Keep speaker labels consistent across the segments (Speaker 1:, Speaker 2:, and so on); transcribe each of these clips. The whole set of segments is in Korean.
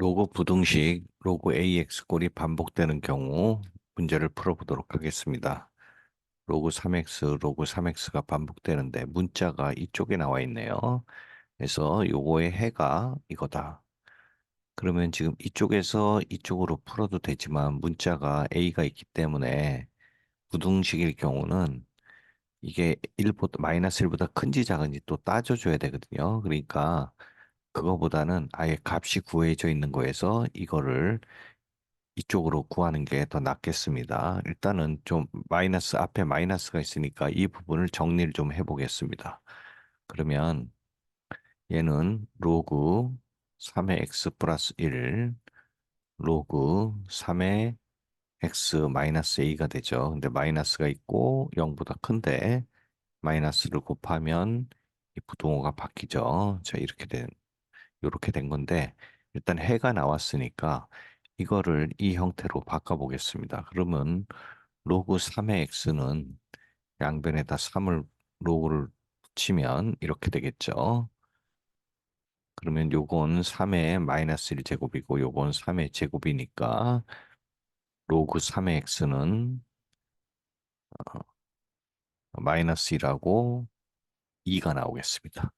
Speaker 1: 로그 부등식 로그 AX 꼴이 반복되는 경우 문제를 풀어보도록 하겠습니다. 로그 3X, 로그 3X가 반복되는데 문자가 이쪽에 나와 있네요. 그래서 요거의 해가 이거다. 그러면 지금 이쪽에서 이쪽으로 풀어도 되지만 문자가 A가 있기 때문에 부등식일 경우는 이게 1보다 마이너스 1보다 큰지 작은지 또 따져줘야 되거든요. 그러니까 그거보다는 아예 값이 구해져 있는 거에서 이거를 이쪽으로 구하는 게 더 낫겠습니다. 일단은 좀 마이너스 앞에 마이너스가 있으니까 이 부분을 정리를 좀 해보겠습니다. 그러면 얘는 로그 3의 x 플러스 1 로그 3의 x 마이너스 a가 되죠. 근데 마이너스가 있고 0보다 큰데 마이너스를 곱하면 이 부동호가 바뀌죠. 자, 이렇게 된 이렇게 된 건데 일단 해가 나왔으니까 이거를 이 형태로 바꿔보겠습니다. 그러면 로그 3의 x는 양변에다 3을 로그를 붙이면 이렇게 되겠죠. 그러면 요건 3의 마이너스 1제곱이고 요건 3의 제곱이니까 로그 3의 x는 마이너스 1하고 2가 나오겠습니다.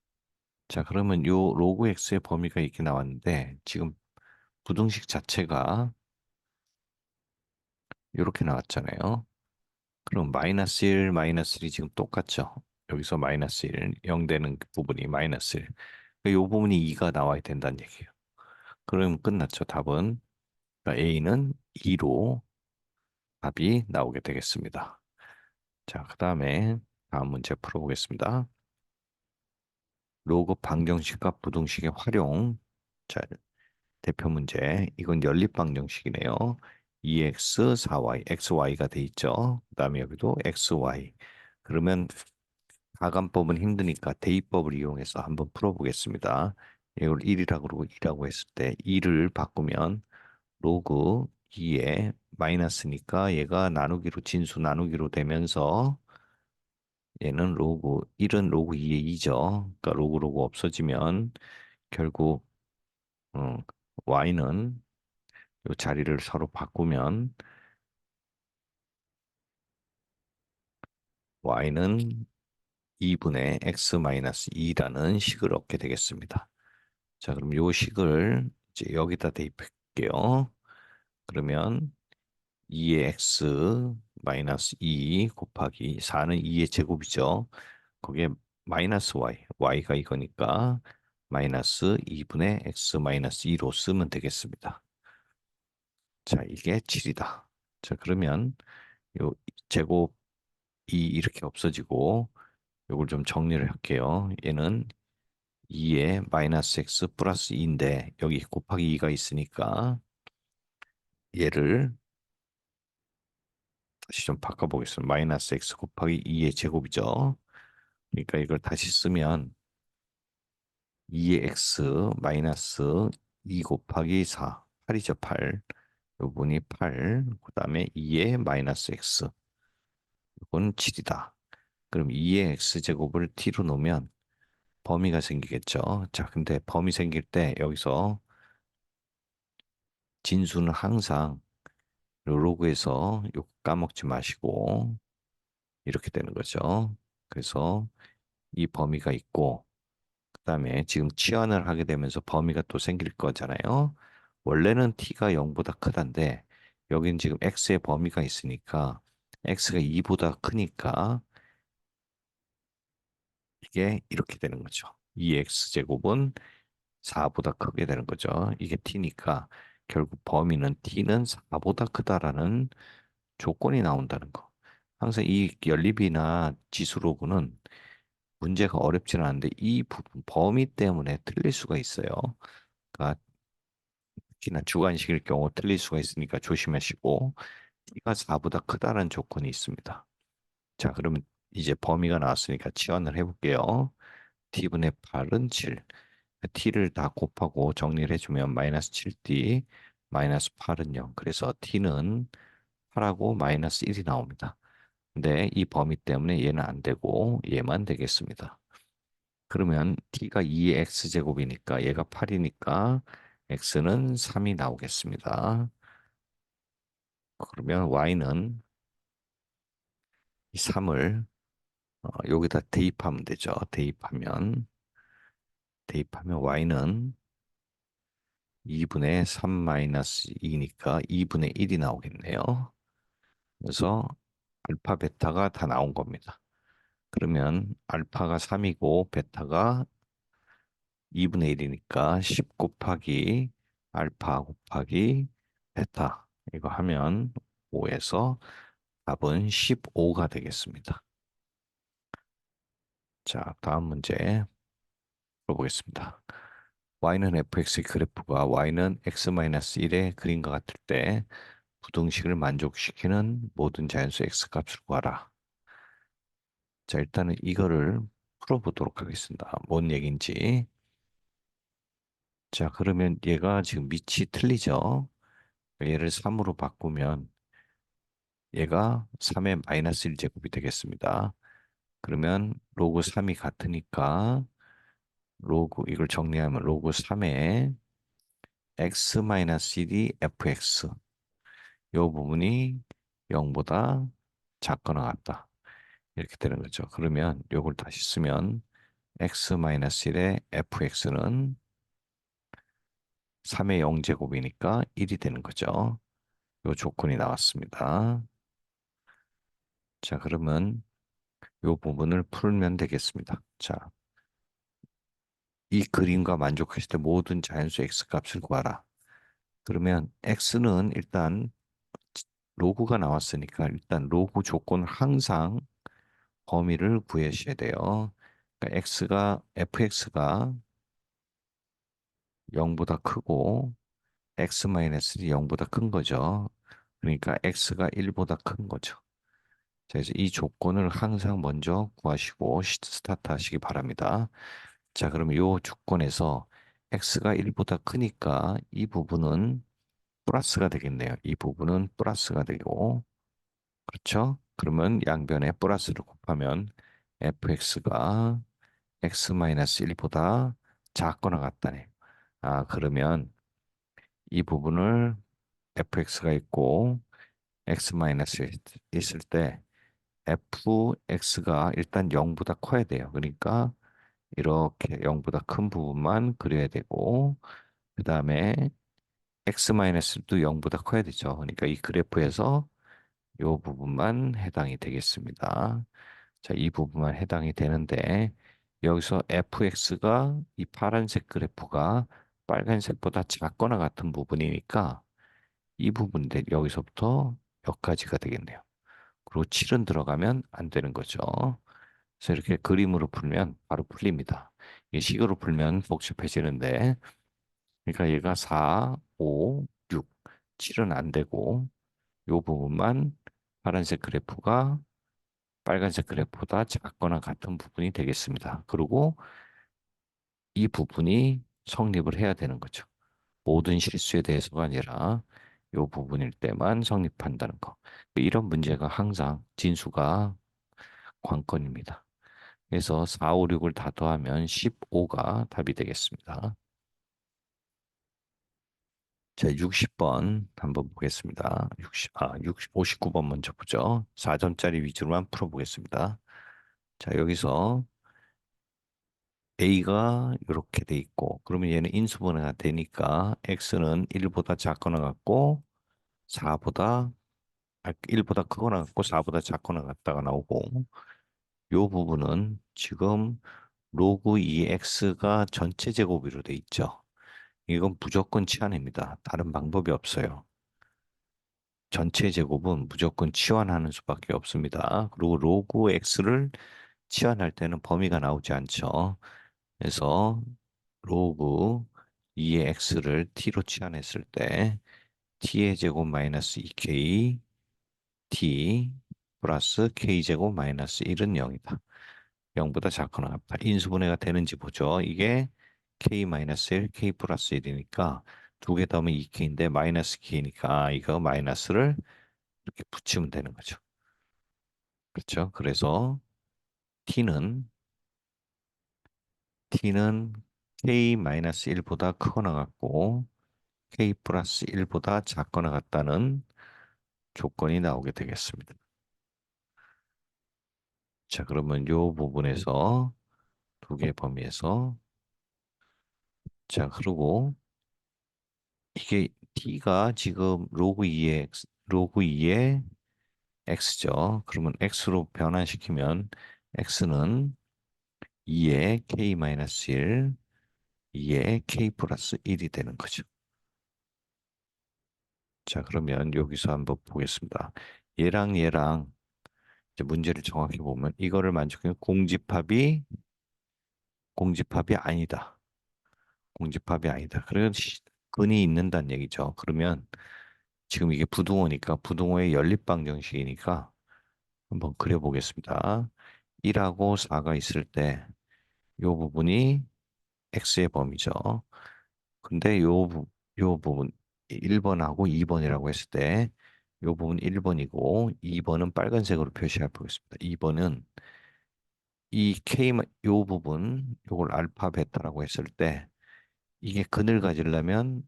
Speaker 1: 자, 그러면 요 로그 x의 범위가 이렇게 나왔는데 지금 부등식 자체가 이렇게 나왔잖아요. 그럼 마이너스 1, 마이너스 1이 지금 똑같죠? 여기서 마이너스 1, 0 되는 그 부분이 마이너스 1. 이 부분이 2가 나와야 된다는 얘기예요. 그럼 끝났죠. 답은 그러니까 A는 2로 답이 나오게 되겠습니다. 자, 그 다음에 다음 문제 풀어보겠습니다. 로그 방정식과 부등식의 활용. 자, 대표 문제. 이건 연립 방정식이네요. 2x, 4y, xy가 돼 있죠. 그 다음에 여기도 xy. 그러면 가감법은 힘드니까 대입법을 이용해서 한번 풀어보겠습니다. 이걸 1이라고 그러고 2라고 했을 때 2를 바꾸면 로그 2에 마이너스니까 얘가 나누기로 진수 나누기로 되면서 얘는 로그 1은 로그 2의 2죠. 그러니까 로그 로그 없어지면 결국 음, y는 이 자리를 서로 바꾸면 y는 2분의 x-2라는 식을 얻게 되겠습니다. 자, 그럼 이 식을 이제 여기다 대입할게요. 그러면 2의 x 마이너스 2 곱하기 4는 2의 제곱이죠. 거기에 마이너스 y, y가 이거니까 마이너스 2분의 x 마이너스 2로 쓰면 되겠습니다. 자, 이게 7이다. 자, 그러면 요 제곱이 이렇게 없어지고 요걸 좀 정리를 할게요. 얘는 2에 마이너스 x 플러스 2인데 여기 곱하기 2가 있으니까 얘를 다시 좀 바꿔보겠습니다. 마이너스 x 곱하기 2의 제곱이죠. 그러니까 이걸 다시 쓰면 2의 x 마이너스 2 곱하기 4, 8이죠, 8. 요분이 8, 그 다음에 2의 마이너스 x. 이건 7이다. 그럼 2의 x제곱을 t로 놓으면 범위가 생기겠죠. 자, 근데 범위 생길 때 여기서 진수는 항상 로그에서 요 까먹지 마시고 이렇게 되는 거죠. 그래서 이 범위가 있고 그 다음에 지금 치환을 하게 되면서 범위가 또 생길 거잖아요. 원래는 t가 0보다 크단데 여긴 지금 x의 범위가 있으니까 x가 2보다 크니까 이게 이렇게 되는 거죠. 2x제곱은 4보다 크게 되는 거죠. 이게 t니까 결국 범위는 t는 4보다 크다라는 조건이 나온다는 거. 항상 이 연립이나 지수로그는 문제가 어렵지는 않은데 이 부분 범위 때문에 틀릴 수가 있어요. 그러니까 특히나 주관식일 경우 틀릴 수가 있으니까 조심하시고 t가 4보다 크다는 조건이 있습니다. 자, 그러면 이제 범위가 나왔으니까 치환을 해볼게요. t분의 8은 7. T를 다 곱하고 정리를 해주면 마이너스 7t 마이너스 8은 0. 그래서 t는 8하고 마이너스 1이 나옵니다. 근데 이 범위 때문에 얘는 안 되고 얘만 되겠습니다. 그러면 t가 2의 x제곱이니까 얘가 8이니까 x는 3이 나오겠습니다. 그러면 y는 이 3을 어, 여기다 대입하면 되죠. 대입하면 대입하면 y는 2분의 3 마이너스 2니까 2분의 1이 나오겠네요. 그래서 알파 베타가 다 나온 겁니다. 그러면 알파가 3이고 베타가 2분의 1이니까 10 곱하기 알파 곱하기 베타 이거 하면 5에서 답은 15가 되겠습니다. 자, 다음 문제 풀어보겠습니다. y는 fx의 그래프가 y는 x-1의 그림과 같을 때 부등식을 만족시키는 모든 자연수 x 값을 구하라. 자, 일단은 이거를 풀어보도록 하겠습니다. 뭔 얘기인지. 자, 그러면 얘가 지금 밑이 틀리죠? 얘를 3으로 바꾸면 얘가 3의 마이너스 1제곱이 되겠습니다. 그러면 로그 3이 같으니까 로그 이걸 정리하면 로그 3의 x-1이 fx 이 부분이 0보다 작거나 같다. 이렇게 되는 거죠. 그러면 이걸 다시 쓰면 x-1의 fx는 3의 0제곱이니까 1이 되는 거죠. 이 조건이 나왔습니다. 자, 그러면 이 부분을 풀면 되겠습니다. 자, 이 그림과 만족하실 때 모든 자연수 x 값을 구하라. 그러면 x는 일단 로그가 나왔으니까 일단 로그 조건 항상 범위를 구하셔야 돼요. 그러니까 x가 fx가 0보다 크고 x-이 0보다 큰 거죠. 그러니까 x가 1보다 큰 거죠. 자, 그래서 이 조건을 항상 먼저 구하시고 스타트 하시기 바랍니다. 자, 그러면 이 조건에서 x가 1보다 크니까 이 부분은 플러스가 되겠네요. 이 부분은 플러스가 되고 그렇죠? 그러면 양변에 플러스를 곱하면 fx가 x-1보다 작거나 같다네. 아, 그러면 이 부분을 fx가 있고 x-이 있을 때 fx가 일단 0보다 커야 돼요. 그러니까 이렇게 0보다 큰 부분만 그려야 되고 그 다음에 x-도 0보다 커야 되죠. 그러니까 이 그래프에서 이 부분만 해당이 되겠습니다. 자, 이 부분만 해당이 되는데 여기서 fx가 이 파란색 그래프가 빨간색보다 작거나 같은 부분이니까 이 부분인데 여기서부터 여기까지가 되겠네요. 그리고 7은 들어가면 안 되는 거죠. 그래서 이렇게 그림으로 풀면 바로 풀립니다. 이 식으로 풀면 복잡해지는데 그러니까 얘가 4, 5, 6, 7은 안 되고 이 부분만 파란색 그래프가 빨간색 그래프보다 작거나 같은 부분이 되겠습니다. 그리고 이 부분이 성립을 해야 되는 거죠. 모든 실수에 대해서가 아니라 이 부분일 때만 성립한다는 거. 이런 문제가 항상 진수가 관건입니다. 그래서 4, 5, 6을 다 더하면 15가 답이 되겠습니다. 자, 60번 한번 보겠습니다. 60, 아, 60, 59번 먼저 보죠. 4점짜리 위주로만 풀어보겠습니다. 자, 여기서 A가 이렇게 돼 있고, 그러면 얘는 인수분해가 되니까 X는 1보다 작거나 같고, 4보다, 1보다 아, 크거나 같고, 4보다 작거나 같다가 나오고, 요 부분은 지금 로그 2X가 전체 제곱으로 돼 있죠. 이건 무조건 치환입니다. 다른 방법이 없어요. 전체 제곱은 무조건 치환하는 수밖에 없습니다. 그리고 로그 x를 치환할 때는 범위가 나오지 않죠. 그래서 로그 2의 x를 t로 치환했을 때 t의 제곱 마이너스 2k t 플러스 k제곱 마이너스 1은 0이다. 0보다 작거나 같다. 인수분해가 되는지 보죠. 이게 k-1, k 플러스 1이니까 두 개 더하면 2k인데 마이너스 k니까 이거 마이너스를 이렇게 붙이면 되는 거죠. 그렇죠? 그래서 t는 t는 k-1보다 크거나 같고 k 플러스 1보다 작거나 같다는 조건이 나오게 되겠습니다. 자, 그러면 요 부분에서 두 개 범위에서 자, 그리고 이게 t가 지금 로그 2의 x, 로그 2의 x죠. 그러면 x로 변환시키면 x는 2의 k-1, 2의 k 플러스 1이 되는 거죠. 자, 그러면 여기서 한번 보겠습니다. 얘랑 얘랑 이제 문제를 정확히 보면 이거를 만족하면 공집합이 공집합이 아니다. 공집합이 아니다. 그러면 근이 있는다는 얘기죠. 그러면 지금 이게 부등호니까 부등호의 연립방 정식이니까 한번 그려보겠습니다. 1하고 4가 있을 때 이 부분이 x의 범위죠. 근데 요, 부, 요 부분 1번하고 2번이라고 했을 때 이 부분 1번이고 2번은 빨간색으로 표시해 보겠습니다. 2번은 이 K, 요 부분, 요걸 알파, 베타라고 했을 때 이게 근을 가지려면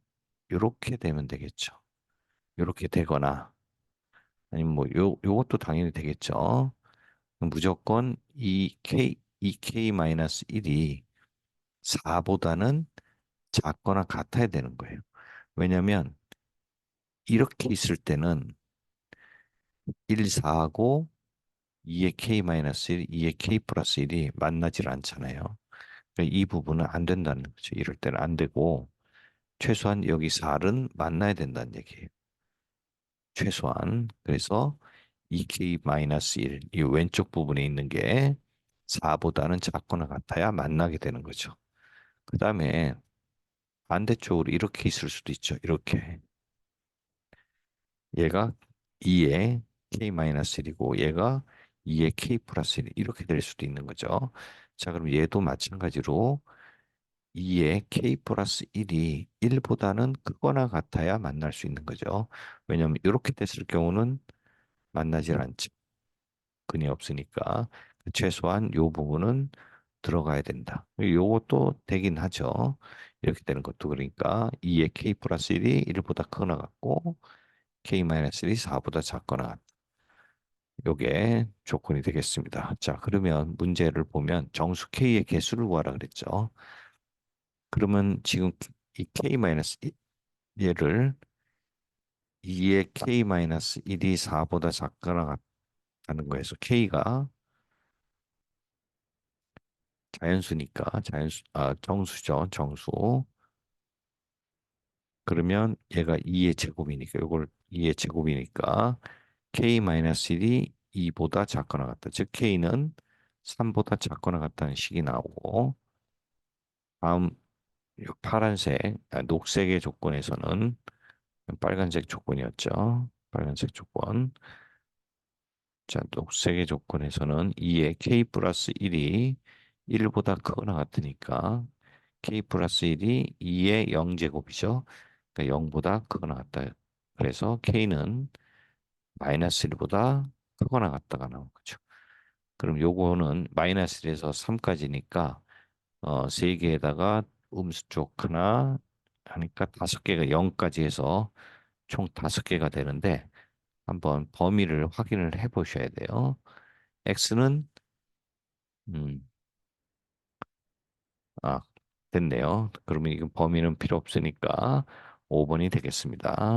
Speaker 1: 이렇게 되면 되겠죠. 이렇게 되거나 아니면 뭐 요, 요것도 당연히 되겠죠. 무조건 이 K, 이 K-1이 4보다는 작거나 같아야 되는 거예요. 왜냐면 이렇게 있을 때는 1, 4하고 2의 k-1, 2의 k 플러스 1이 만나질 않잖아요. 그러니까 이 부분은 안 된다는 거죠. 이럴 때는 안 되고 최소한 여기 4는 만나야 된다는 얘기예요. 최소한. 그래서 2k-1, 이 왼쪽 부분에 있는 게 4보다는 작거나 같아야 만나게 되는 거죠. 그 다음에 반대쪽으로 이렇게 있을 수도 있죠. 이렇게. 얘가 2의 k-1이고 얘가 2의 k 플러스 1 이렇게 될 수도 있는 거죠. 자, 그럼 얘도 마찬가지로 2의 k 플러스 1이 1보다는 크거나 같아야 만날 수 있는 거죠. 왜냐하면 이렇게 됐을 경우는 만나질 않죠. 근이 없으니까 최소한 요 부분은 들어가야 된다. 요것도 되긴 하죠. 이렇게 되는 것도 그러니까 2의 k 플러스 1이 1보다 크거나 같고 k-1이 4보다 작거나 같다. 요게 조건이 되겠습니다. 자, 그러면 문제를 보면 정수 k의 개수를 구하라 그랬죠. 그러면 지금 이 k-1 얘를 2의 k-1이 4보다 작거나 같다는 거에서 k가 자연수니까 자연수 아 정수죠 정수 그러면 얘가 2의 제곱이니까 이걸 2의 제곱이니까 k-1이 2보다 작거나 같다. 즉 k는 3보다 작거나 같다는 식이 나오고 다음 파란색, 아, 녹색의 조건에서는 빨간색 조건이었죠. 빨간색 조건. 자, 녹색의 조건에서는 2의 k 플러스 1이 1보다 크거나 같으니까 k 플러스 1이 2의 0제곱이죠. 그러니까 0보다 크거나 같다. 그래서 k는 마이너스 1보다 크거나 같다가 나온 거죠. 그럼 요거는 마이너스 1에서 3까지니까 어, 3개에다가 음수 쪽 하나 하니까 다섯 개가 0까지 해서 총 다섯 개가 되는데 한번 범위를 확인을 해 보셔야 돼요. x는 음, 아 됐네요. 그러면 이건 범위는 필요 없으니까 5번이 되겠습니다.